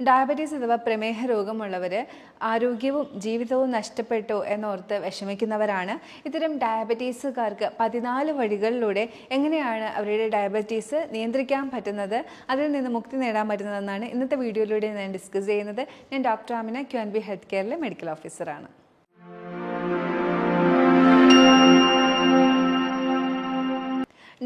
Diabetes അഥവാ പ്രമേഹ രോഗമുള്ളവർ ആരോഗ്യവും ജീവിതവും നഷ്ടപ്പെട്ടു എന്നോർത്ത് വിഷമിക്കുന്നവരാണ്. ഇത്തരം ഡയബറ്റീസുകാർക്ക് പതിനാല് വഴികളിലൂടെ എങ്ങനെയാണ് അവരുടെ ഡയബറ്റീസ് നിയന്ത്രിക്കാൻ പറ്റുന്നത് അതിൽ നിന്ന് മുക്തി നേടാൻ പറ്റുന്നതെന്നാണ് ഇന്നത്തെ വീഡിയോയിലൂടെ ഞാൻ ഡിസ്കസ് ചെയ്യുന്നത്. ഞാൻ doctor Amina Q N B health കെയറിലെ medical ഓഫീസറാണ്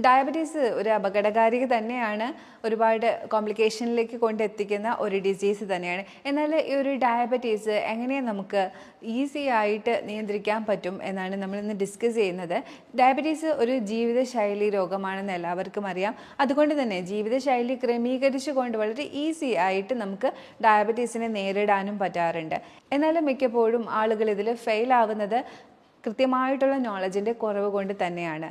ഡയബറ്റീസ് ഒരു അപകടകാരി തന്നെയാണ് ഒരുപാട് കോംപ്ലിക്കേഷനിലേക്ക് കൊണ്ടെത്തിക്കുന്ന ഒരു ഡിസീസ് തന്നെയാണ്. എന്നാൽ ഈ ഒരു ഡയബറ്റീസ് എങ്ങനെ നമുക്ക് ഈസി ആയിട്ട് നിയന്ത്രിക്കാൻ പറ്റും എന്നാണ് നമ്മൾ ഇന്ന് ഡിസ്കസ് ചെയ്യുന്നത്. ഡയബറ്റീസ് ഒരു ജീവിതശൈലി രോഗമാണെന്ന് എല്ലാവർക്കും അറിയാം. അതുകൊണ്ട് തന്നെ ജീവിതശൈലി ക്രമീകരിച്ചു കൊണ്ട് വളരെ ഈസി ആയിട്ട് നമുക്ക് ഡയബറ്റീസിനെ നേരിടാനും പറ്റാറുണ്ട്. എന്നാലും മിക്കപ്പോഴും ആളുകൾ ഇതിൽ ഫെയിൽ ആവുന്നത് കൃത്യമായിട്ടുള്ള നോളജിന്റെ കുറവ് കൊണ്ട് തന്നെയാണ്.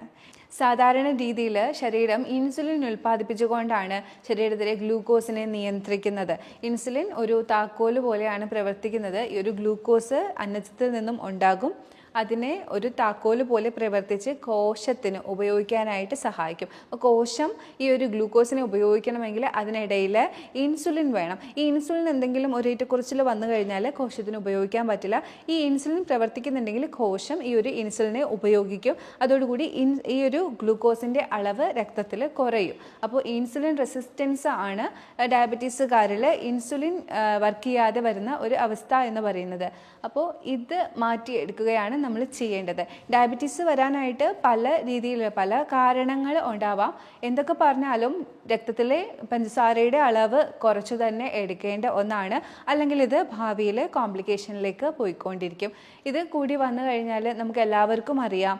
സാധാരണ രീതിയിൽ ശരീരം ഇൻസുലിൻ ഉൽപ്പാദിപ്പിച്ചുകൊണ്ടാണ് ശരീരത്തിലെ ഗ്ലൂക്കോസിനെ നിയന്ത്രിക്കുന്നത്. ഇൻസുലിൻ ഒരു താക്കോൽ പോലെയാണ് പ്രവർത്തിക്കുന്നത്. ഈ ഒരു ഗ്ലൂക്കോസ് അന്നജത്തിൽ നിന്നും ഉണ്ടാകും. അതിനെ ഒരു താക്കോൽ പോലെ പ്രവർത്തിച്ച് കോശത്തിന് ഉപയോഗിക്കാനായിട്ട് സഹായിക്കും. കോശം ഈ ഒരു ഗ്ലൂക്കോസിനെ ഉപയോഗിക്കണമെങ്കിൽ അതിനിടയിൽ ഇൻസുലിൻ വേണം. ഈ ഇൻസുലിൻ എന്തെങ്കിലും ഒരു ഏറ്റക്കുറച്ചിൽ വന്നു കഴിഞ്ഞാൽ കോശത്തിന് ഉപയോഗിക്കാൻ പറ്റില്ല. ഈ ഇൻസുലിൻ പ്രവർത്തിക്കുന്നുണ്ടെങ്കിൽ കോശം ഈ ഒരു ഇൻസുലിനെ ഉപയോഗിക്കും. അതോടുകൂടി ഇൻ ഈ ഒരു ഗ്ലൂക്കോസിന്റെ അളവ് രക്തത്തിൽ കുറയും. അപ്പോൾ ഇൻസുലിൻ റെസിസ്റ്റൻസ് ആണ് ഡയബറ്റീസുകാരിൽ ഇൻസുലിൻ വർക്ക് ചെയ്യാതെ വരുന്ന ഒരു അവസ്ഥ എന്ന് പറയുന്നത്. അപ്പോൾ ഇത് മാറ്റിയെടുക്കുകയാണ് നമ്മൾ ചെയ്യേണ്ടത്. ഡയബറ്റീസ് വരാനായിട്ട് പല രീതിയിൽ പല കാരണങ്ങൾ ഉണ്ടാവാം. എന്തൊക്കെ പറഞ്ഞാലും രക്തത്തിലെ പഞ്ചസാരയുടെ അളവ് കുറച്ചു തന്നെ എടുക്കേണ്ട ഒന്നാണ്. അല്ലെങ്കിൽ ഇത് ഭാവിയിൽ കോംപ്ലിക്കേഷനിലേക്ക് പോയിക്കൊണ്ടിരിക്കും. ഇത് കൂടി വന്നു കഴിഞ്ഞാൽ നമുക്ക് എല്ലാവർക്കും അറിയാം.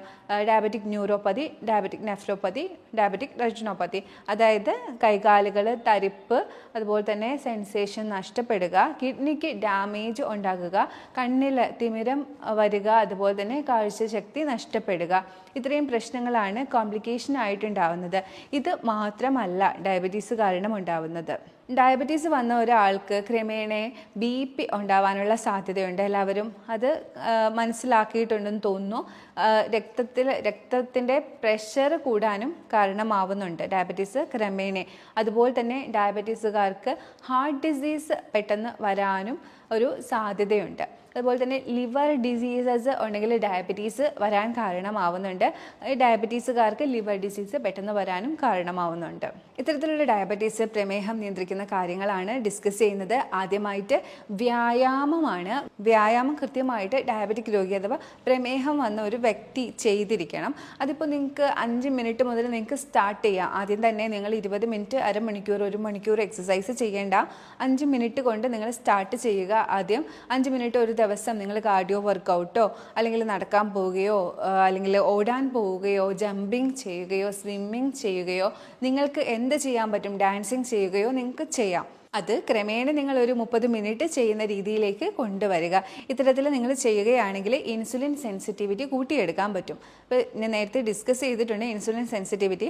Diabetic neuropathy diabetic nephropathy diabetic retinopathy അതായത് കൈകാലുകൾ തരിപ്പ് അതുപോലെ തന്നെ സെൻസേഷൻ നഷ്ടപ്പെടുക കിഡ്നിക്ക് ഡാമേജ് ഉണ്ടാകുക കണ്ണിൽ തിമിരം വരിക അതുപോലെ തന്നെ കാഴ്ചശക്തി നഷ്ടപ്പെടുക. ഇത്രയും പ്രശ്നങ്ങളാണ് കോംപ്ലിക്കേഷൻ ആയിട്ടുണ്ടാവുന്നത്. ഇത് മാത്രമല്ല ഡയബറ്റീസ് കാരണം ഉണ്ടാവുന്നത്. ഡയബറ്റീസ് വന്ന ഒരാൾക്ക് ക്രമേണ ബി പി ഉണ്ടാവാനുള്ള സാധ്യതയുണ്ട്. എല്ലാവരും അത് മനസ്സിലാക്കിയിട്ടുണ്ടെന്ന് തോന്നുന്നു. രക്തത്തിൽ രക്തത്തിന്റെ പ്രഷർ കൂടാനും കാരണമാവുന്നുണ്ട് ഡയബറ്റീസ് ക്രമേണ. അതുപോലെ തന്നെ ഡയബറ്റീസുകാർക്ക് ഹാർട്ട് ഡിസീസ് പെട്ടെന്ന് വരാനും ഒരു സാധ്യതയുണ്ട്. അതുപോലെ തന്നെ ലിവർ ഡിസീസസ് ഉണ്ടെങ്കിൽ ഡയബറ്റീസ് വരാൻ കാരണമാവുന്നുണ്ട്. ഡയബറ്റീസുകാർക്ക് ലിവർ ഡിസീസ് പെട്ടെന്ന് വരാനും കാരണമാവുന്നുണ്ട്. ഇത്തരത്തിലുള്ള ഡയബറ്റീസ് പ്രമേഹം നിയന്ത്രിക്കുന്ന കാര്യങ്ങളാണ് ഡിസ്കസ് ചെയ്യുന്നത്. ആദ്യമായിട്ട് വ്യായാമമാണ്. വ്യായാമം കൃത്യമായിട്ട് ഡയബറ്റിക് രോഗി അഥവാ പ്രമേഹം വന്ന ഒരു വ്യക്തി ചെയ്തിരിക്കണം. അതിപ്പോൾ നിങ്ങൾക്ക് അഞ്ച് മിനിറ്റ് മുതൽ നിങ്ങൾക്ക് സ്റ്റാർട്ട് ചെയ്യാം. ആദ്യം തന്നെ നിങ്ങൾ ഇരുപത് മിനിറ്റ് അരമണിക്കൂർ ഒരു മണിക്കൂർ എക്സസൈസ് ചെയ്യേണ്ട. അഞ്ച് മിനിറ്റ് കൊണ്ട് നിങ്ങൾ സ്റ്റാർട്ട് ചെയ്യുക ആദ്യം. അഞ്ച് മിനിറ്റ് ഒരു ദിവസം നിങ്ങൾ കാർഡിയോ വർക്കൗട്ടോ അല്ലെങ്കിൽ നടക്കാൻ പോവുകയോ അല്ലെങ്കിൽ ഓടാൻ പോവുകയോ ജമ്പിങ് ചെയ്യുകയോ സ്വിമ്മിങ് ചെയ്യുകയോ നിങ്ങൾക്ക് എന്ത് ചെയ്യാൻ പറ്റും? ഡാൻസിങ് ചെയ്യുകയോ നിങ്ങൾക്ക് ചെയ്യാം. അത് ക്രമേണ നിങ്ങൾ ഒരു മുപ്പത് മിനിറ്റ് ചെയ്യുന്ന രീതിയിലേക്ക് കൊണ്ടുവരിക. ഇത്തരത്തിൽ നിങ്ങൾ ചെയ്യുകയാണെങ്കിൽ ഇൻസുലിൻ സെൻസിറ്റിവിറ്റി കൂട്ടിയെടുക്കാൻ പറ്റും. ഇപ്പോൾ ഞാൻ നേരത്തെ ഡിസ്കസ് ചെയ്തിട്ടുണ്ട് ഇൻസുലിൻ സെൻസിറ്റിവിറ്റി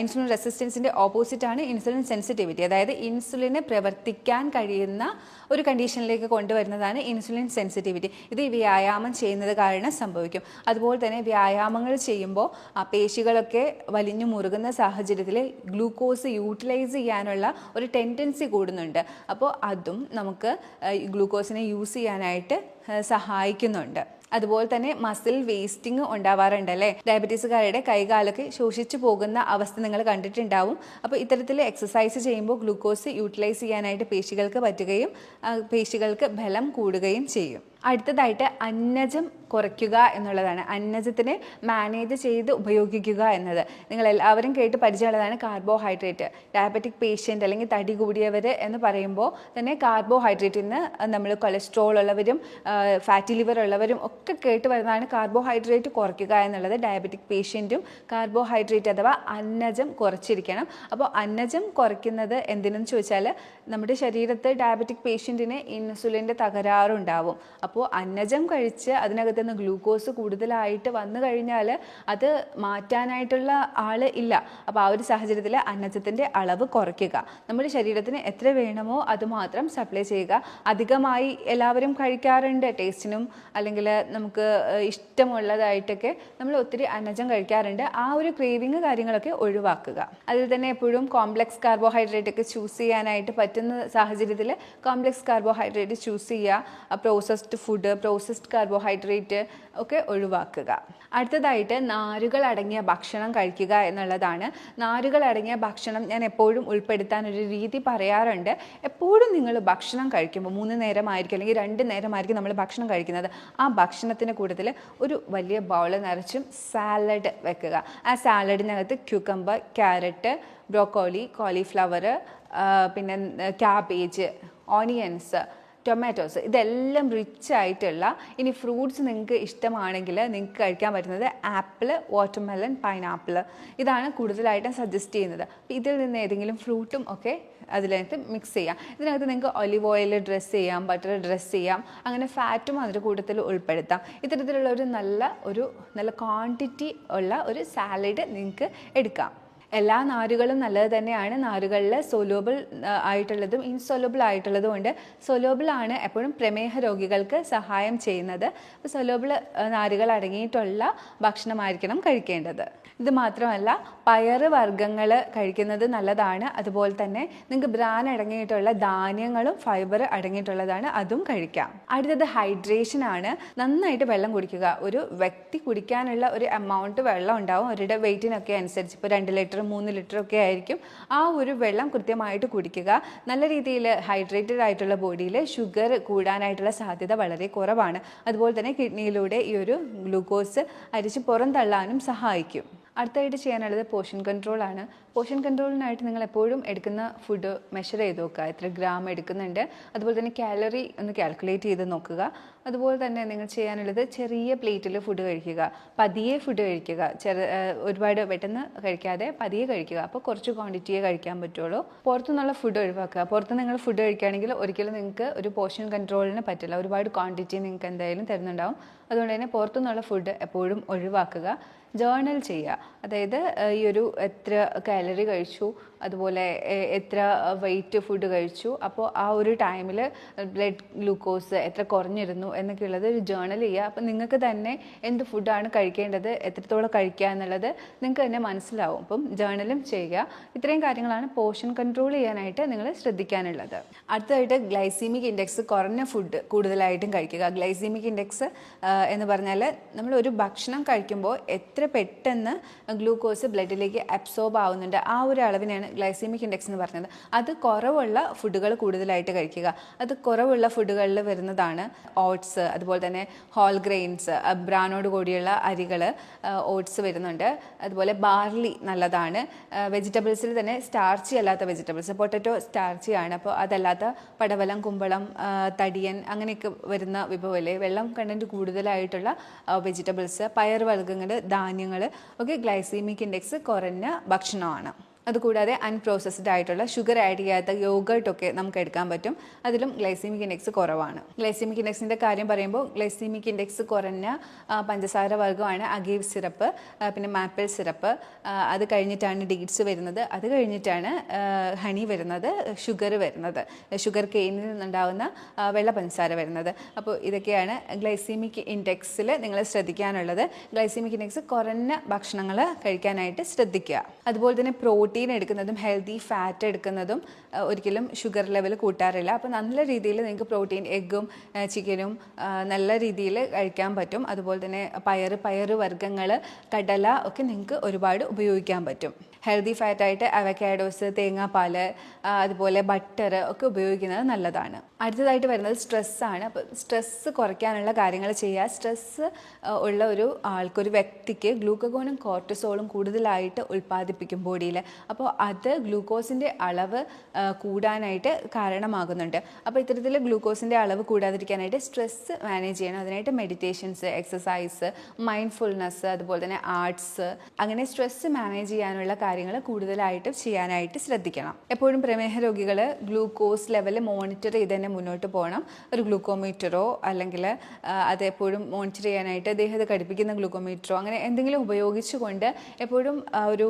ഇൻസുലിൻ റെസിസ്റ്റൻസിന്റെ ഓപ്പോസിറ്റാണ് ഇൻസുലിൻ സെൻസിറ്റിവിറ്റി അതായത് ഇൻസുലിനെ പ്രവർത്തിക്കാൻ കഴിയുന്ന ഒരു കണ്ടീഷനിലേക്ക് കൊണ്ടുവരുന്നതാണ് ഇൻസുലിൻ സെൻസിറ്റിവിറ്റി ഇത് വ്യായാമം ചെയ്യുന്നത് കാരണം സംഭവിക്കും. അതുപോലെ തന്നെ വ്യായാമങ്ങൾ ചെയ്യുമ്പോൾ ആ പേശികളൊക്കെ വലിഞ്ഞു മുറുകുന്ന സാഹചര്യത്തിൽ ഗ്ലൂക്കോസ് യൂട്ടിലൈസ് ചെയ്യാനുള്ള ഒരു ടെൻഡൻസി കൂടുന്നുണ്ട്. അപ്പോൾ അതും നമുക്ക് ഗ്ലൂക്കോസിനെ യൂസ് ചെയ്യാനായിട്ട് സഹായിക്കുന്നുണ്ട്. അതുപോലെ തന്നെ മസിൽ വേസ്റ്റിംഗ് ഉണ്ടാവാറുണ്ട് അല്ലേ ഡയബറ്റീസുകാരുടെ കൈകാലൊക്കെ ശോഷിച്ചു പോകുന്ന അവസ്ഥ നിങ്ങൾ കണ്ടിട്ടുണ്ടാവും. അപ്പോൾ ഇത്തരത്തിൽ എക്സസൈസ് ചെയ്യുമ്പോൾ ഗ്ലൂക്കോസ് യൂട്ടിലൈസ് ചെയ്യാനായിട്ട് പേശികൾക്ക് പറ്റുകയും പേശികൾക്ക് ബലം കൂടുകയും ചെയ്യും. അടുത്തതായിട്ട് അന്നജം കുറയ്ക്കുക എന്നുള്ളതാണ്. അന്നജത്തിനെ മാനേജ് ചെയ്ത് ഉപയോഗിക്കുക എന്നത്. നിങ്ങൾ എല്ലാവരും കേട്ട് പരിചയമുള്ളതാണ് കാർബോഹൈഡ്രേറ്റ് ഡയബറ്റിക് പേഷ്യന്റ് അല്ലെങ്കിൽ തടി കൂടിയവർ എന്ന് പറയുമ്പോൾ തന്നെ കാർബോഹൈഡ്രേറ്റിൽ നിന്ന് നമ്മൾ കൊളസ്ട്രോൾ ഉള്ളവരും ഫാറ്റി ലിവർ ഉള്ളവരും ഒക്കെ കേട്ട് വരുന്നതാണ് കാർബോഹൈഡ്രേറ്റ് കുറയ്ക്കുക എന്നുള്ളത്. ഡയബറ്റിക് പേഷ്യന്റും കാർബോഹൈഡ്രേറ്റ് അഥവാ അന്നജം കുറച്ചിരിക്കണം. അപ്പോൾ അന്നജം കുറയ്ക്കുന്നത് എന്തിനെന്ന് ചോദിച്ചാൽ നമ്മുടെ ശരീരത്ത് ഡയബറ്റിക് പേഷ്യന്റിന് ഇൻസുലിന്റെ തകരാറുണ്ടാവും. അപ്പോൾ അപ്പോൾ അന്നജം കഴിച്ച് അതിനകത്ത് നിന്ന് ഗ്ലൂക്കോസ് കൂടുതലായിട്ട് വന്നു കഴിഞ്ഞാൽ അത് മാറ്റാനായിട്ടുള്ള ആൾ ഇല്ല. അപ്പോൾ ആ ഒരു സാഹചര്യത്തിൽ അന്നജത്തിന്റെ അളവ് കുറയ്ക്കുക. നമ്മുടെ ശരീരത്തിന് എത്ര വേണമോ അത് മാത്രം സപ്ലൈ ചെയ്യുക. അധികമായി എല്ലാവരും കഴിക്കാറുണ്ട്. ടേസ്റ്റിനും അല്ലെങ്കിൽ നമുക്ക് ഇഷ്ടമുള്ളതായിട്ടൊക്കെ നമ്മൾ ഒത്തിരി അന്നജം കഴിക്കാറുണ്ട്. ആ ഒരു ക്രേവിങ് കാര്യങ്ങളൊക്കെ ഒഴിവാക്കുക. അതിൽ തന്നെ എപ്പോഴും കോംപ്ലക്സ് കാർബോഹൈഡ്രേറ്റ് ഒക്കെ ചൂസ് ചെയ്യാനായിട്ട് പറ്റുന്ന സാഹചര്യത്തിൽ കോംപ്ലക്സ് കാർബോഹൈഡ്രേറ്റ് ചൂസ് ചെയ്യുക. പ്രോസസ്ഡ് ഫുഡ് പ്രോസസ്ഡ് കാർബോഹൈഡ്രേറ്റ് ഒക്കെ ഒഴിവാക്കുക. അടുത്തതായിട്ട് നാരുകൾ അടങ്ങിയ ഭക്ഷണം കഴിക്കുക എന്നുള്ളതാണ്. നാരുകൾ അടങ്ങിയ ഭക്ഷണം ഞാൻ എപ്പോഴും ഉൾപ്പെടുത്താൻ ഒരു രീതി പറയാറുണ്ട്. എപ്പോഴും നിങ്ങൾ ഭക്ഷണം കഴിക്കുമ്പോൾ മൂന്ന് നേരമായിരിക്കും അല്ലെങ്കിൽ രണ്ട് നേരമായിരിക്കും നമ്മൾ ഭക്ഷണം കഴിക്കുന്നത്. ആ ഭക്ഷണത്തിന്റെ കൂട്ടത്തിൽ ഒരു വലിയ ബൗൾ നിറച്ചും സാലഡ് വെക്കുക. ആ സാലഡിനകത്ത് ക്യൂക്കമ്പർ ക്യാരറ്റ് ബ്രോക്കോളി കോളിഫ്ലവർ പിന്നെ ക്യാബേജ് ഓണിയൻസ് ടൊമാറ്റോസ് ഇതെല്ലാം റിച്ച് ആയിട്ടുള്ള ഇനി ഫ്രൂട്ട്സ് നിങ്ങൾക്ക് ഇഷ്ടമാണെങ്കിൽ നിങ്ങൾക്ക് കഴിക്കാൻ പറ്റുന്നത് ആപ്പിൾ വാട്ടർമെലൺ പൈനാപ്പിൾ ഇതാണ് കൂടുതലായിട്ടും സജസ്റ്റ് ചെയ്യുന്നത്. ഇതിൽ നിന്ന് ഏതെങ്കിലും ഫ്രൂട്ടും ഒക്കെ അതിനകത്ത് മിക്സ് ചെയ്യാം. ഇതിനകത്ത് നിങ്ങൾക്ക് ഒലിവ് ഓയിൽ ഡ്രസ്സ് ചെയ്യാം ബട്ടർ ഡ്രസ്സ് ചെയ്യാം അങ്ങനെ ഫാറ്റും അതിന്റെ കൂട്ടത്തിൽ ഉൾപ്പെടുത്താം. ഇത്തരത്തിലുള്ള ഒരു നല്ല ഒരു നല്ല ക്വാണ്ടിറ്റി ഉള്ള ഒരു സാലഡ് നിങ്ങൾക്ക് എടുക്കാം. എല്ലാ നാരുകളും നല്ലത് തന്നെയാണ്. നാരുകളിൽ സൊലോബിൾ ആയിട്ടുള്ളതും ഇൻസൊലോബിൾ ആയിട്ടുള്ളതും ഉണ്ട്. സൊലോബിൾ ആണ് എപ്പോഴും പ്രമേഹ രോഗികൾക്ക് സഹായം ചെയ്യുന്നത്. സൊലോബിൾ നാരുകൾ അടങ്ങിയിട്ടുള്ള ഭക്ഷണമായിരിക്കണം കഴിക്കേണ്ടത്. ഇത് മാത്രമല്ല പയറ് വർഗങ്ങൾ കഴിക്കുന്നത് നല്ലതാണ്. അതുപോലെ തന്നെ നിങ്ങൾക്ക് ബ്രാൻ അടങ്ങിയിട്ടുള്ള ധാന്യങ്ങളും ഫൈബർ അടങ്ങിയിട്ടുള്ളതാണ് അതും കഴിക്കാം. അടുത്തത് ഹൈഡ്രേഷൻ ആണ്. നന്നായിട്ട് വെള്ളം കുടിക്കുക. ഒരു വ്യക്തി കുടിക്കാനുള്ള ഒരു എമൗണ്ട് വെള്ളം ഉണ്ടാവും. അവരുടെ വെയിറ്റിനൊക്കെ അനുസരിച്ച്. ഇപ്പോൾ രണ്ട് ലിറ്റർ മൂന്ന് ലിറ്റർ ഒക്കെ ആയിരിക്കും ആ ഒരു വെള്ളം കൃത്യമായിട്ട് കുടിക്കുക. നല്ല രീതിയിൽ ഹൈഡ്രേറ്റഡ് ആയിട്ടുള്ള ബോഡിയിൽ ഷുഗർ കൂടാനായിട്ടുള്ള സാധ്യത വളരെ കുറവാണ്. അതുപോലെ തന്നെ കിഡ്നിയിലൂടെ ഈ ഒരു ഗ്ലൂക്കോസ് അരിച്ച് പുറന്തള്ളാനും സഹായിക്കും. അടുത്തായിട്ട് ചെയ്യാനുള്ളത് പോഷൻ കൺട്രോൾ ആണ്. പോഷൻ കൺട്രോളിനായിട്ട് നിങ്ങൾ എപ്പോഴും എടുക്കുന്ന ഫുഡ് മെഷർ ചെയ്ത് നോക്കുക. എത്ര ഗ്രാം എടുക്കുന്നുണ്ട്. അതുപോലെ തന്നെ കാലറി ഒന്ന് കാൽക്കുലേറ്റ് ചെയ്ത് നോക്കുക. അതുപോലെ തന്നെ നിങ്ങൾ ചെയ്യാനുള്ളത് ചെറിയ പ്ലേറ്റിൽ ഫുഡ് കഴിക്കുക. പതിയെ ഫുഡ് കഴിക്കുക. ചെറു ഒരുപാട് പെട്ടെന്ന് കഴിക്കാതെ പതിയെ കഴിക്കുക. അപ്പോൾ കുറച്ച് ക്വാണ്ടിറ്റിയെ കഴിക്കാൻ പറ്റുള്ളൂ. പുറത്തുനിന്നുള്ള ഫുഡ് ഒഴിവാക്കുക. പുറത്ത് നിങ്ങൾ ഫുഡ് കഴിക്കുകയാണെങ്കിൽ ഒരിക്കലും നിങ്ങൾക്ക് ഒരു പോഷൻ കൺട്രോളിന് പറ്റില്ല. ഒരുപാട് ക്വാണ്ടിറ്റി നിങ്ങൾക്ക് എന്തായാലും തരുന്നുണ്ടാവും. അതുകൊണ്ട് തന്നെ പുറത്തുനിന്നുള്ള ഫുഡ് എപ്പോഴും ഒഴിവാക്കുക. ജേർണൽ ചെയ്യുക. അതായത് ഈ ഒരു എത്ര കാലറി കഴിച്ചു അതുപോലെ എത്ര വെയിറ്റ് ഫുഡ് കഴിച്ചു. അപ്പോൾ ആ ഒരു ടൈമിൽ ബ്ലഡ് ഗ്ലൂക്കോസ് എത്ര കുറഞ്ഞിരുന്നു എന്നൊക്കെ ഉള്ളത് ഒരു ജേണൽ ചെയ്യുക. അപ്പോൾ നിങ്ങൾക്ക് തന്നെ എന്ത് ഫുഡാണ് കഴിക്കേണ്ടത് എത്രത്തോളം കഴിക്കുക എന്നുള്ളത് നിങ്ങൾക്ക് തന്നെ മനസ്സിലാവും. അപ്പം ജേണലും ചെയ്യുക. ഇത്രയും കാര്യങ്ങളാണ് പോഷൻ കൺട്രോൾ ചെയ്യാനായിട്ട് നിങ്ങൾ ശ്രദ്ധിക്കാനുള്ളത്. അടുത്തതായിട്ട് ഗ്ലൈസീമിക് ഇൻഡെക്സ് കുറഞ്ഞ ഫുഡ് കൂടുതലായിട്ടും കഴിക്കുക. ഗ്ലൈസീമിക് ഇൻഡെക്സ് എന്ന് പറഞ്ഞാൽ നമ്മൾ ഒരു ഭക്ഷണം കഴിക്കുമ്പോൾ എത്ര പെട്ടെന്ന് ഗ്ലൂക്കോസ് ബ്ലഡിലേക്ക് അബ്സോർബ് ആവുന്നുണ്ട്. ആ ഒരു അളവിനാണ് ഗ്ലൈസീമിക് ഇൻഡെക്സ് എന്ന് പറഞ്ഞത്. അത് കുറവുള്ള ഫുഡുകൾ കൂടുതലായിട്ട് കഴിക്കുക. അത് കുറവുള്ള ഫുഡുകളിൽ വരുന്നതാണ് ഓട്സ് അതുപോലെ തന്നെ ഹോൾ ഗ്രെയിൻസ് ബ്രാനോട് കൂടിയുള്ള അരികൾ ഓട്സ് വരുന്നുണ്ട്. അതുപോലെ ബാർലി നല്ലതാണ്. വെജിറ്റബിൾസിൽ തന്നെ സ്റ്റാർച്ചി അല്ലാത്ത വെജിറ്റബിൾസ് പൊട്ടറ്റോ സ്റ്റാർച്ചി ആണ്. അപ്പോൾ അതല്ലാത്ത പടവലം കുമ്പളം തടിയൻ അങ്ങനെയൊക്കെ വരുന്ന വിഭവമല്ലേ വെള്ളം കണ്ടന്റ് കൂടുതലായിട്ടുള്ള വെജിറ്റബിൾസ് പയർ വർഗങ്ങൾ ധാന്യങ്ങൾ ഒക്കെ ഗ്ലൈസീമിക് ഇൻഡെക്സ് കുറഞ്ഞ ഭക്ഷണമാണ്. അതുകൂടാതെ അൺപ്രോസസ്ഡ് ആയിട്ടുള്ള ഷുഗർ ആഡ് ചെയ്യാത്ത യോഗർട്ട് ഒക്കെ നമുക്ക് എടുക്കാൻ പറ്റും. അതിലും ഗ്ലൈസീമിക് ഇൻഡെക്സ് കുറവാണ്. ഗ്ലൈസീമിക് ഇൻഡെക്സിന്റെ കാര്യം പറയുമ്പോൾ ഗ്ലൈസീമിക് ഇൻഡെക്സ് കുറഞ്ഞ പഞ്ചസാര വർഗമാണ് അഗീവ് സിറപ്പ് പിന്നെ മാപ്പിൾ സിറപ്പ് അത് കഴിഞ്ഞിട്ടാണ് ഡീറ്റ്സ് വരുന്നത്. അത് കഴിഞ്ഞിട്ടാണ് ഹണി വരുന്നത് ഷുഗർ വരുന്നത്. ഷുഗർ കെയിനിൽ നിന്നുണ്ടാകുന്ന ആ, വെള്ള പഞ്ചസാര വരുന്നത്. അപ്പോൾ ഇതൊക്കെയാണ് ഗ്ലൈസീമിക് ഇൻഡെക്സിൽ നിങ്ങൾ ശ്രദ്ധിക്കാനുള്ളത്. ഗ്ലൈസീമിക് ഇൻഡെക്സ് കുറഞ്ഞ ഭക്ഷണങ്ങൾ കഴിക്കാനായിട്ട് ശ്രദ്ധിക്കുക. അതുപോലെ തന്നെ പ്രോട്ടീൻ എടുക്കുന്നതും ഹെൽത്തി ഫാറ്റ് എടുക്കുന്നതും ഒരിക്കലും ഷുഗർ ലെവൽ കൂട്ടാറില്ല. അപ്പോൾ നല്ല രീതിയിൽ നിങ്ങൾക്ക് പ്രോട്ടീൻ എഗ്ഗും ചിക്കനും നല്ല രീതിയിൽ കഴിക്കാൻ പറ്റും. അതുപോലെ തന്നെ പയർ പയർ വർഗങ്ങൾ കടല ഒക്കെ നിങ്ങൾക്ക് ഒരുപാട് ഉപയോഗിക്കാൻ പറ്റും. ഹെൽത്തി ഫാറ്റായിട്ട് അവക്കാഡോസ് തേങ്ങാപ്പാൽ അതുപോലെ ബട്ടർ ഒക്കെ ഉപയോഗിക്കുന്നത് നല്ലതാണ്. അടുത്തതായിട്ട് വരുന്നത് സ്ട്രെസ്സാണ് അപ്പോൾ സ്ട്രെസ്സ് കുറയ്ക്കാനുള്ള കാര്യങ്ങൾ ചെയ്യുക. സ്ട്രെസ്സ് ഉള്ള ഒരു ആൾക്കൊരു വ്യക്തിക്ക് ഗ്ലൂക്കഗോണും കോർട്ടിസോളും കൂടുതലായിട്ട് ഉൽപ്പാദിപ്പിക്കും ബോഡിയിൽ അപ്പോൾ അത് ഗ്ലൂക്കോസിന്റെ അളവ് കൂടാനായിട്ട് കാരണമാകുന്നുണ്ട്. അപ്പോൾ ഇത്തരത്തിൽ ഗ്ലൂക്കോസിന്റെ അളവ് കൂടാതിരിക്കാനായിട്ട് സ്ട്രെസ്സ് മാനേജ് ചെയ്യണം. അതിനായിട്ട് മെഡിറ്റേഷൻസ് എക്സസൈസ് മൈൻഡ്ഫുൾനെസ് അതുപോലെ തന്നെ ആർട്സ് അങ്ങനെ സ്ട്രെസ്സ് മാനേജ് ചെയ്യാനുള്ള കാര്യങ്ങൾ കൂടുതലായിട്ട് ചെയ്യാനായിട്ട് ശ്രദ്ധിക്കണം. എപ്പോഴും പ്രമേഹ രോഗികൾ ഗ്ലൂക്കോസ് ലെവൽ മോണിറ്റർ ചെയ്ത് തന്നെ മുന്നോട്ട് പോകണം. ഒരു ഗ്ലൂക്കോമീറ്ററോ അല്ലെങ്കിൽ അതെപ്പോഴും മോണിറ്റർ ചെയ്യാനായിട്ട് ദേഹത്ത് ഘടിപ്പിക്കുന്ന ഗ്ലൂക്കോമീറ്ററോ അങ്ങനെ എന്തെങ്കിലും ഉപയോഗിച്ചുകൊണ്ട് എപ്പോഴും ഒരു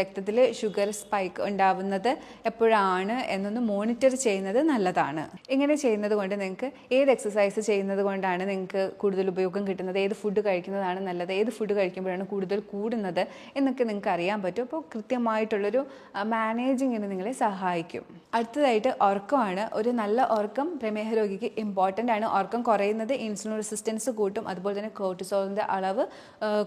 രക്തത്തിൽ ഷുഗർ സ്പൈക്ക് ഉണ്ടാവുന്നത് എപ്പോഴാണ് എന്നൊന്ന് മോണിറ്റർ ചെയ്യുന്നത് നല്ലതാണ്. ഇങ്ങനെ ചെയ്യുന്നത് കൊണ്ട് നിങ്ങൾക്ക് ഏത് എക്സസൈസ് ചെയ്യുന്നത് കൊണ്ടാണ് നിങ്ങൾക്ക് കൂടുതൽ ഉപയോഗം കിട്ടുന്നത്? ഏത് ഫുഡ് കഴിക്കുന്നതാണ് നല്ലത്? ഏത് ഫുഡ് കഴിക്കുമ്പോഴാണ് കൂടുതൽ കൂടുന്നത്? എന്നൊക്കെ നിങ്ങൾക്ക് അറിയാൻ പറ്റും. അപ്പോൾ കൃത്യമായിട്ടുള്ളൊരു മാനേജിങ്ങിന് നിങ്ങളെ സഹായിക്കും. അടുത്തതായിട്ട് ഉറക്കമാണ്. ഒരു നല്ല ഉറക്കം പ്രമേഹ രോഗിക്ക് ഇമ്പോർട്ടന്റ് ആണ്. ഉറക്കം കുറയുന്നത് ഇൻസുലിൻ റെസിസ്റ്റൻസ് കൂട്ടും. അതുപോലെ തന്നെ കോർട്ടിസോളിന്റെ അളവ്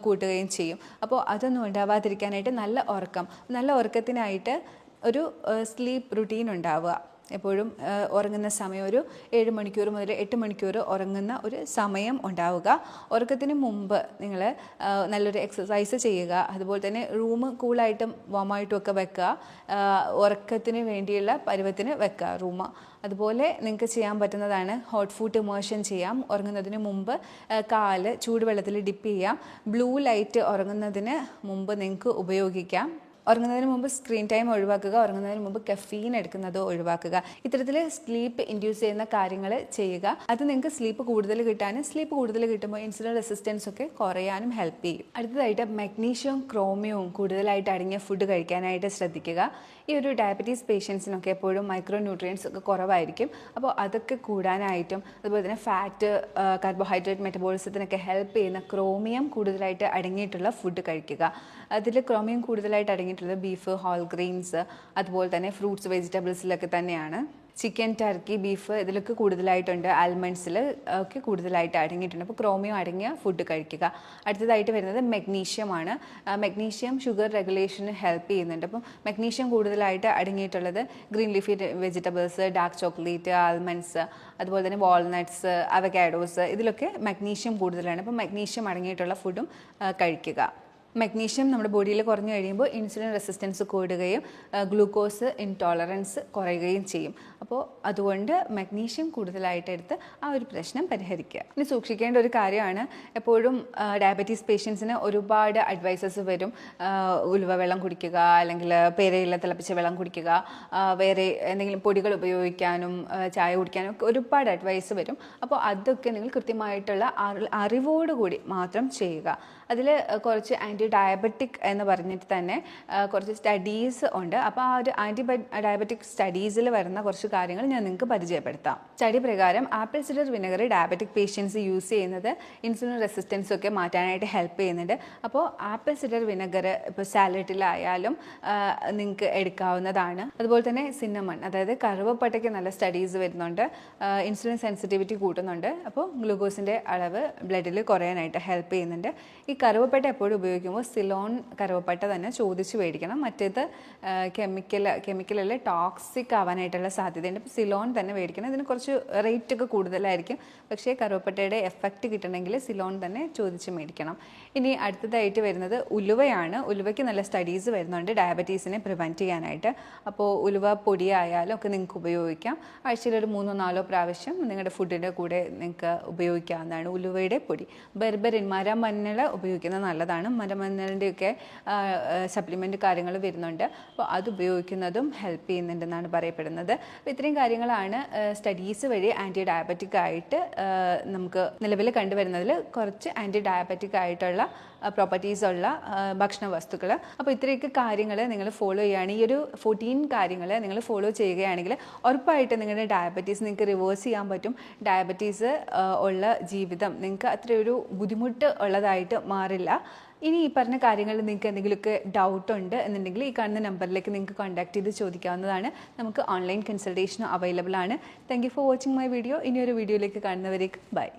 കൂട്ടുകയും ചെയ്യും. അപ്പോൾ അതൊന്നും ഉണ്ടാവാതിരിക്കാനായിട്ട് നല്ല ഉറക്കം. നല്ല ഉറക്കത്തിനായിട്ട് ഒരു സ്ലീപ്പ് റുട്ടീൻ ഉണ്ടാവുക. എപ്പോഴും ഉറങ്ങുന്ന സമയം ഒരു ഏഴ് മണിക്കൂർ മുതൽ എട്ട് മണിക്കൂർ ഉറങ്ങുന്ന ഒരു സമയം ഉണ്ടാവുക. ഉറക്കത്തിന് മുമ്പ് നിങ്ങൾ നല്ലൊരു എക്സസൈസ് ചെയ്യുക. അതുപോലെ തന്നെ റൂം കൂളായിട്ടും വാമായിട്ടും ഒക്കെ വെക്കുക. ഉറക്കത്തിന് വേണ്ടിയുള്ള പരുവത്തിന് വെക്കുക റൂം അതുപോലെ നിങ്ങൾക്ക് ചെയ്യാൻ പറ്റുന്നതാണ് ഹോട്ട് ഫുഡ് ഇമേർഷൻ ചെയ്യാം. ഉറങ്ങുന്നതിന് മുമ്പ് കാൽ ചൂടുവെള്ളത്തിൽ ഡിപ്പ് ചെയ്യാം. ബ്ലൂ ലൈറ്റ് ഉറങ്ങുന്നതിന് മുമ്പ് നിങ്ങൾക്ക് ഉപയോഗിക്കാം. ഉറങ്ങുന്നതിന് മുമ്പ് സ്ക്രീൻ ടൈം ഒഴിവാക്കുക ഉറങ്ങുന്നതിന് മുമ്പ് കഫീൻ എടുക്കുന്നത് ഒഴിവാക്കുക. ഇത്തരത്തിൽ സ്ലീപ്പ് ഇൻഡ്യൂസ് ചെയ്യുന്ന കാര്യങ്ങൾ ചെയ്യുക. അത് നിങ്ങൾക്ക് സ്ലീപ്പ് കൂടുതൽ കിട്ടാനും സ്ലീപ്പ് കൂടുതൽ കിട്ടുമ്പോൾ ഇൻസുലിൻ റെസിസ്റ്റൻസ് ഒക്കെ കുറയാനും ഹെൽപ്പ് ചെയ്യും. അടുത്തതായിട്ട് മഗ്നീഷ്യവും ക്രോമിയവും കൂടുതലായിട്ട് അടങ്ങിയ ഫുഡ് കഴിക്കാനായിട്ട് ശ്രദ്ധിക്കുക. ഈ ഒരു ഡയബറ്റീസ് പേഷ്യൻസിനൊക്കെ എപ്പോഴും മൈക്രോ ന്യൂട്രിയൻസ് ഒക്കെ കുറവായിരിക്കും. അപ്പോൾ അതൊക്കെ കൂടാനായിട്ടും അതുപോലെ തന്നെ ഫാറ്റ് കാർബോഹൈഡ്രേറ്റ് മെറ്റബോളിസത്തിനൊക്കെ ഹെൽപ്പ് ചെയ്യുന്ന ക്രോമിയം കൂടുതലായിട്ട് അടങ്ങിയിട്ടുള്ള ഫുഡ് കഴിക്കുക. അതിൽ ക്രോമിയം കൂടുതലായിട്ട് അടങ്ങിയിട്ടുള്ളത് ബീഫ് ഹോൾ ഗ്രെയിൻസ് അതുപോലെ തന്നെ ഫ്രൂട്ട്സ് വെജിറ്റബിൾസിലൊക്കെ തന്നെയാണ്. ചിക്കൻ ടർക്കി ബീഫ് ഇതിലൊക്കെ കൂടുതലായിട്ടുണ്ട്. ആൽമണ്ട്സിൽ ഒക്കെ കൂടുതലായിട്ട് അടങ്ങിയിട്ടുണ്ട്. അപ്പോൾ ക്രോമിയം അടങ്ങിയ ഫുഡ് കഴിക്കുക. അടുത്തതായിട്ട് വരുന്നത് മെഗ്നീഷ്യമാണ് മെഗ്നീഷ്യം ഷുഗർ റെഗുലേഷന് ഹെൽപ്പ് ചെയ്യുന്നുണ്ട്. അപ്പം മെഗ്നീഷ്യം കൂടുതലായിട്ട് അടങ്ങിയിട്ടുള്ളത് green leafy vegetables dark chocolate almonds അതുപോലെ തന്നെ വാൾനട്ട്സ് അവക്കാഡോസ് ഇതിലൊക്കെ മഗ്നീഷ്യം കൂടുതലാണ്. അപ്പം മഗ്നീഷ്യം അടങ്ങിയിട്ടുള്ള ഫുഡും കഴിക്കുക. മഗ്നീഷ്യം നമ്മുടെ ബോഡിയിൽ കുറഞ്ഞു കഴിയുമ്പോൾ ഇൻസുലിൻ റെസിസ്റ്റൻസ് കൂടുകയും ഗ്ലൂക്കോസ് ഇൻടോളറൻസ് കുറയുകയും ചെയ്യും. അപ്പോൾ അതുകൊണ്ട് മഗ്നീഷ്യം കൂടുതലായിട്ട് എടുത്ത് ആ ഒരു പ്രശ്നം പരിഹരിക്കുക. ഇനി സൂക്ഷിക്കേണ്ട ഒരു കാര്യമാണ് എപ്പോഴും ഡയബറ്റീസ് പേഷ്യൻസിന് ഒരുപാട് അഡ്വൈസസ് വരും. ഉലുവ വെള്ളം കുടിക്കുക അല്ലെങ്കിൽ പേരയില തിളപ്പിച്ച വെള്ളം കുടിക്കുക വേറെ എന്തെങ്കിലും പൊടികൾ ഉപയോഗിക്കാനും ചായ കുടിക്കാനും ഒക്കെ ഒരുപാട് അഡ്വൈസ് വരും. അപ്പോൾ അതൊക്കെ നിങ്ങൾ കൃത്യമായിട്ടുള്ള അറി- അറിവോടുകൂടി മാത്രം ചെയ്യുക. അതിൽ കുറച്ച് ആന്റി ഡയബറ്റിക് എന്ന് പറഞ്ഞിട്ട് തന്നെ കുറച്ച് സ്റ്റഡീസ് ഉണ്ട്. അപ്പോൾ ആ ഒരു ആന്റി ഡയബറ്റിക് സ്റ്റഡീസിൽ വരുന്ന കുറച്ച് കാര്യങ്ങൾ ഞാൻ നിങ്ങൾക്ക് പരിചയപ്പെടുത്താം. സ്റ്റഡി പ്രകാരം apple cider vinegar diabetic patients use ചെയ്യുന്നത് ഇൻസുലിൻ റെസിസ്റ്റൻസ് ഒക്കെ മാറ്റാനായിട്ട് ഹെൽപ്പ് ചെയ്യുന്നുണ്ട്. അപ്പോൾ ആപ്പിൾ സിഡർ വിനെഗർ ഇപ്പോൾ സാലഡിലായാലും നിങ്ങൾക്ക് എടുക്കാവുന്നതാണ്. അതുപോലെ തന്നെ സിന്നമൺ അതായത് കറുവപ്പട്ടയ്ക്ക് നല്ല സ്റ്റഡീസ് വരുന്നുണ്ട്. ഇൻസുലിൻ സെൻസിറ്റിവിറ്റി കൂട്ടുന്നുണ്ട്. അപ്പോൾ ഗ്ലൂക്കോസിന്റെ അളവ് ബ്ലഡിൽ കുറയാനായിട്ട് ഹെൽപ്പ് ചെയ്യുന്നുണ്ട്. ഈ കറുവപ്പട്ട എപ്പോഴും ഉപയോഗിക്കുമ്പോൾ സിലോൺ കറുവപ്പട്ട തന്നെ ചോദിച്ച് മേടിക്കണം. മറ്റേത് കെമിക്കൽ കെമിക്കലല്ല ടോക്സിക് ആവാനായിട്ടുള്ള സാധ്യതയുണ്ട്. അപ്പോൾ സിലോൺ തന്നെ മേടിക്കണം. ഇതിന് കുറച്ച് റേറ്റ് ഒക്കെ കൂടുതലായിരിക്കും. പക്ഷേ കറുവപ്പട്ടയുടെ എഫക്റ്റ് കിട്ടണമെങ്കിൽ സിലോൺ തന്നെ ചോദിച്ച് മേടിക്കണം. ഇനി അടുത്തതായിട്ട് വരുന്നത് ഉലുവയാണ്. ഉലുവയ്ക്ക് നല്ല സ്റ്റഡീസ് വരുന്നുണ്ട്. ഡയബറ്റീസിനെ പ്രിവെന്റ് ചെയ്യാനായിട്ട്. അപ്പോൾ ഉലുവ പൊടിയായാലും ഒക്കെ നിങ്ങൾക്ക് ഉപയോഗിക്കാം. ആഴ്ചയിൽ ഒരു മൂന്നോ നാലോ പ്രാവശ്യം നിങ്ങളുടെ ഫുഡിന്റെ കൂടെ നിങ്ങൾക്ക് ഉപയോഗിക്കാവുന്നതാണ് ഉലുവയുടെ പൊടി. ബെർബെറിൻ മരമഞ്ഞൾ ഉപയോഗിക്കുന്നത് നല്ലതാണ്. മരമഞ്ഞളിന്റെയൊക്കെ സപ്ലിമെന്റ് കാര്യങ്ങൾ വരുന്നുണ്ട്. അപ്പോൾ അത് ഉപയോഗിക്കുന്നതും ഹെൽപ്പ് ചെയ്യുന്നുണ്ടെന്നാണ് പറയപ്പെടുന്നത്. അപ്പോൾ ഇത്രയും കാര്യങ്ങളാണ് സ്റ്റഡീസ് വഴി ആന്റി ഡയബറ്റിക് ആയിട്ട് നമുക്ക് നിലവിൽ കണ്ടുവരുന്നതിൽ കുറച്ച് ആന്റി ഡയബറ്റിക് ആയിട്ടുള്ള പ്രോപ്പർട്ടീസ് ഉള്ള ഭക്ഷണ വസ്തുക്കൾ. അപ്പോൾ ഇത്രയൊക്കെ കാര്യങ്ങൾ നിങ്ങൾ ഫോളോ ചെയ്യുകയാണ്. ഈ ഒരു ഫോർട്ടീൻ കാര്യങ്ങൾ നിങ്ങൾ ഫോളോ ചെയ്യുകയാണെങ്കിൽ ഉറപ്പായിട്ട് നിങ്ങളുടെ ഡയബറ്റീസ് നിങ്ങൾക്ക് റിവേഴ്സ് ചെയ്യാൻ പറ്റും. ഡയബറ്റീസ് ഉള്ള ജീവിതം നിങ്ങൾക്ക് അത്രയൊരു ബുദ്ധിമുട്ട് ഉള്ളതായിട്ട് മാറില്ല. ഇനി ഈ പറഞ്ഞ കാര്യങ്ങളിൽ നിങ്ങൾക്ക് എന്തെങ്കിലുമൊക്കെ ഡൗട്ട് ഉണ്ട് എന്നുണ്ടെങ്കിൽ ഈ കാണുന്ന നമ്പറിലേക്ക് നിങ്ങൾക്ക് കോൺടാക്ട് ചെയ്ത് ചോദിക്കാവുന്നതാണ്. നമുക്ക് ഓൺലൈൻ കൺസൾട്ടേഷൻ അവൈലബിൾ ആണ്. Thank for watching my video ഇനി ഒരു വീഡിയോയിലേക്ക് കാണുന്നവരേക്ക്. ബൈ